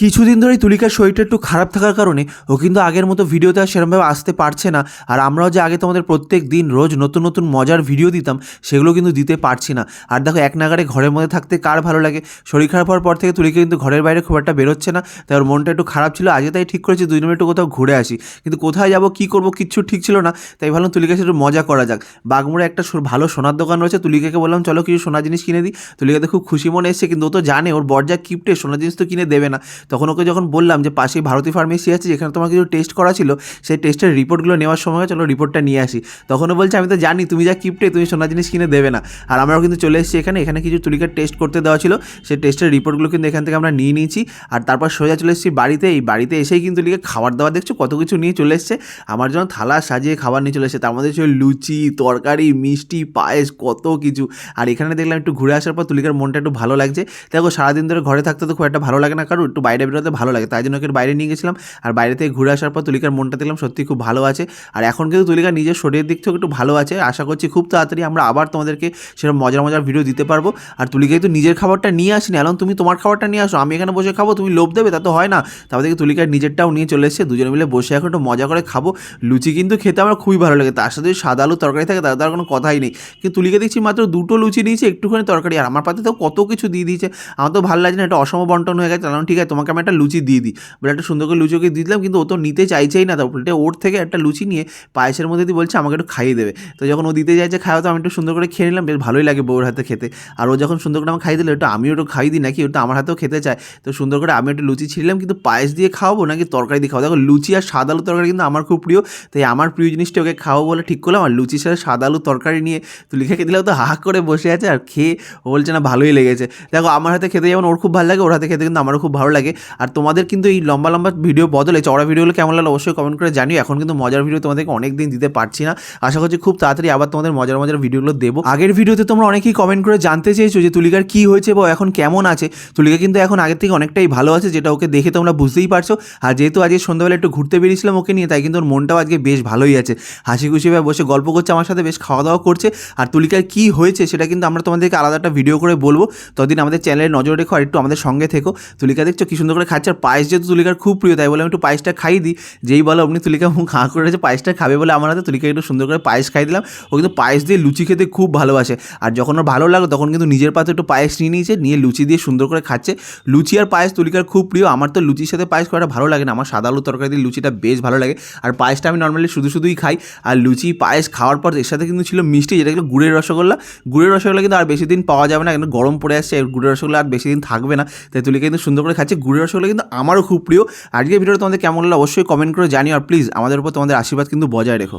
কিছুদিন ধরেই তুলিকার শরীরটা একটু খারাপ থাকার কারণে ও কিন্তু আগের মতো ভিডিওতে আর সেরকমভাবে আসতে পারছে না। আর আমরাও যে আগে তোমাদের প্রত্যেক দিন রোজ নতুন নতুন মজার ভিডিও দিতাম, সেগুলো কিন্তু দিতে পারছি না। আর দেখো, এক নাগারে ঘরের মধ্যে থাকতে কার ভালো লাগে? শরীর খারাপ হওয়ার পর থেকে তুলিকা কিন্তু ঘরের বাইরে খুব একটা বেরোচ্ছে না। তাই ওর মনটা একটু খারাপ ছিল। আগে তাই ঠিক করেছি মিনিট একটু কোথাও ঘুরে আসি। কিন্তু কোথায় যাব, কী করব, কিচ্ছু ঠিক ছিল না। তাই ভাবলাম তুলিকা একটু মজা করা যাক। বাগমোড়ে একটা ভালো সোনার দোকান রয়েছে। তুলিকাকে বললাম, চলো কিছু সোনার জিনিস কিনে দিই। তুলিকাতে খুব খুশি মনে এসছে, কিন্তু ও তো জানে, ওর বরজা কিপটে, সোনার জিনিস তো কিনে দেবে না। তখন ওকে যখন বললাম যে পাশেই ভারতী ফার্মেসি আছে, যেখানে তোমার কিছু টেস্ট করা ছিল, সেই টেস্টের রিপোর্টগুলো নেওয়ার সময় চলো রিপোর্টটা নিয়ে আসি। তখনও বলছে, আমি তো জানি, তুমি যা কিপটে তুমি সোনা জিনিস কিনে দেবে না। আর আমরাও কিন্তু চলে এসেছি এখানে এখানে কিছু তুলিকার টেস্ট করতে দেওয়া ছিল। সেই টেস্টের রিপোর্টগুলো কিন্তু এখান থেকে আমরা নিয়ে নিয়েছি। আর তারপর সোজা চলে এসেছি বাড়িতে। এই বাড়িতে এসেই কিন্তু লিখে খাবার দাবার দেখছ, কত কিছু নিয়ে চলে এসছে। আমার জন্য থালা সাজিয়ে খাবার নিয়ে চলে এসেছে। তার মধ্যে ছিল লুচি, তরকারি, মিষ্টি, পায়েস, কত কিছু। আর এখানে দেখলাম একটু ঘুরে আসার পর তুলিকার মনটা একটু ভালো লাগছে। দেখো, সারাদিন ধরে ঘরে থাকতে তো খুব একটা ভালো লাগে না, কারণ একটু বাইরে বেরোতে ভালো লাগে, তাই জন্য ওকে বাইরে নিয়ে গেছিলাম। আর বাইরে থেকে ঘুরে আসার পর তুলিকার মনটা দেখলাম সত্যি খুব ভালো আছে। আর এখন কিন্তু তুলিকা নিজের শরীরের দিক থেকে একটু ভালো আছে। আশা করছি খুব তাড়াতাড়ি আমরা আবার তোমাদেরকে সেরকম মজার মজার ভিডিও দিতে পারব। আর তুলিকা কিন্তু নিজের খাবারটা নিয়ে আসিনি। এখন তুমি তোমার খাবারটা নিয়ে আসো। আমি এখানে বসে খাব, তুমি লোভ দেবে, তা তো হয় না। তারপর থেকে তুলিকার নিজেরটাও নিয়ে চলে এসেছে। দুজনে মিলে বসে এখন একটু মজা করে খাব। লুচি কিন্তু খেতে আমার খুবই ভালো লাগে। তার সাথে সাদা আলু তরকারি থাকে তার তার কোনো কথাই নেই। কিন্তু তুলিকা দেখছি মাত্র দুটো লুচি নিয়েছে, একটুখানি তরকারি। আর আমার পাতে তো কত কিছু দিয়ে দিয়েছে। আমার তো ভালো লাগছে না, এটা অসম বন্টন হয়ে গেছে। কারণ ঠিক আছে তোমাকে আমি একটা লুচি দিয়ে দিই। বলে একটা সুন্দর করে লুচি ওকে দিয়ে দিলাম, কিন্তু ও তো নিতে চাইছেই না। তারপর ওর থেকে একটা লুচি নিয়ে পায়েসের মধ্যে দিয়ে বলছে, আমাকে একটু খাইয়ে দেবে। তো যখন ও দিতে চাইছে খাওয়া, তো আমি একটু সুন্দর করে খেয়ে নিলাম, বেশ ভালোই লাগে বউর হাতে খেতে। আর ও যখন সুন্দর করে আমাকে খাইয়ে দিলে ওটা আমিও একটু খাইয়ে দিই নাকি? ওটা আমার হাতেও খেতে চায়। তো সুন্দর করে আমি একটু লুচি ছিলাম কিন্তু পায়েস দিয়ে খাওয়াবো নাকি তরকারি দিয়ে খাওয়াবো? দেখো, লুচি আর সাদা আলু তরকারি কিন্তু আমার খুব প্রিয়, তাই আমার প্রিয় জিনিসটা ওকে খাওয়াবো বলে ঠিক করলাম। আর লুচির সাথে সাদা আলু তরকারি নিয়ে তুলি খেয়ে দিলেও তো হাঁ করে বসে আছে আর খেয়ে ও বলছে, না, ভালোই লেগেছে। দেখো, আমার হাতে খেতে যেমন ওর খুব ভালো লাগে, ওর হাতে খেতে কিন্তু আমারও খুব ভালো লাগে। আর তোমাদের কিন্তু এই লম্বা লম্বা ভিডিও বদলে চড়া ভিডিওগুলো কেমন লাগল অবশ্যই কমেন্ট করে জানিও। এখন কিন্তু মজার ভিডিও তোমাদেরকে অনেক দিন দিতে পারছি না। আশা করছি খুব তাড়াতাড়ি আবার তোমাদের মজার মজার ভিডিওগুলো দেবো। আগের ভিডিওতে তোমরা অনেকেই কমেন্ট করে জানতে চেয়েছো যে তুলিকার কী হয়েছে বা এখন কেমন আছে। তুলিকা কিন্তু এখন আগের থেকে অনেকটাই ভালো আছে, যেটা ওকে দেখে তোমরা বুঝতেই পারছ। আর যেহেতু আজকে সন্ধ্যাবেলা একটু ঘুরতে বেরিয়েছিলাম ওকে নিয়ে, তাই কিন্তু ওর মনটাও আজকে বেশ ভালোই আছে। হাসি খুশিভাবে বসে গল্প করছে, আমার সাথে বেশ খাওয়া দাওয়া করছে। আর তুলিকার কী হয়েছে সেটা কিন্তু আমরা তোমাদেরকে আলাদা একটা ভিডিও করে বলব। ততদিন আমাদের চ্যানেলে নজর রেখো, আর একটু আমাদের সঙ্গে থেকো। তুলিকা দেখছ কি সুন্দর করে খাচ্ছে। আর পায়েস যেহেতু তুলিকার খুব প্রিয়, তাই বলে আমি একটু পায়েসটা খাইয়ে দিই। যেই বলো অমনি তুলিকা হাঁ করে রয়েছে পায়েসটা খাবে বলে আমার হাতে? তুলিকা একটু সুন্দর করে পায়েস খাই দিলাম। ও কিন্তু পায়েস দিয়ে লুচি খেতে খুব ভালোবাসে। আর যখন ওর ভালো লাগল তখন কিন্তু নিজের পাতে একটু পায়েস নিয়ে নিয়েছে, নিয়ে লুচি দিয়ে সুন্দর করে খাচ্ছে। লুচি আর পায়েস তুলিকার খুব প্রিয়। আমার তো লুচির সাথে পায়েস করাটা ভালো লাগে না। আমার সাদা আলু তরকারি দিয়ে লুচিটা বেশ ভালো লাগে। আর পায়েসটা আমি নর্মালি শুধু শুধুই খাই। আর লুচি, পায়েস খাওয়ার পর এর সাথে কিন্তু ছিল মিষ্টি, যেটা কিন্তু গুড়ের রসগোল্লা। গুড়ের রসগোল্লা কিন্তু আর বেশি দিন পাওয়া যাবে না। কিন্তু গরম পড়ে আসছে গুড়ের রসগোল্লা আর বেশি দিন থাকবে না। তাই তুলিকা কিন্তু সুন্দর করে খাচ্ছে। গুড়ের রসগোল্লা কিন্তু আমারও খুব প্রিয়। আজকের ভিডিওটা তোমাদের কেমন লাগল অবশ্যই কমেন্ট করে জানিও, আর প্লিজ আমাদের উপর তোমাদের আশীর্বাদ কিন্তু বজায় রেখো।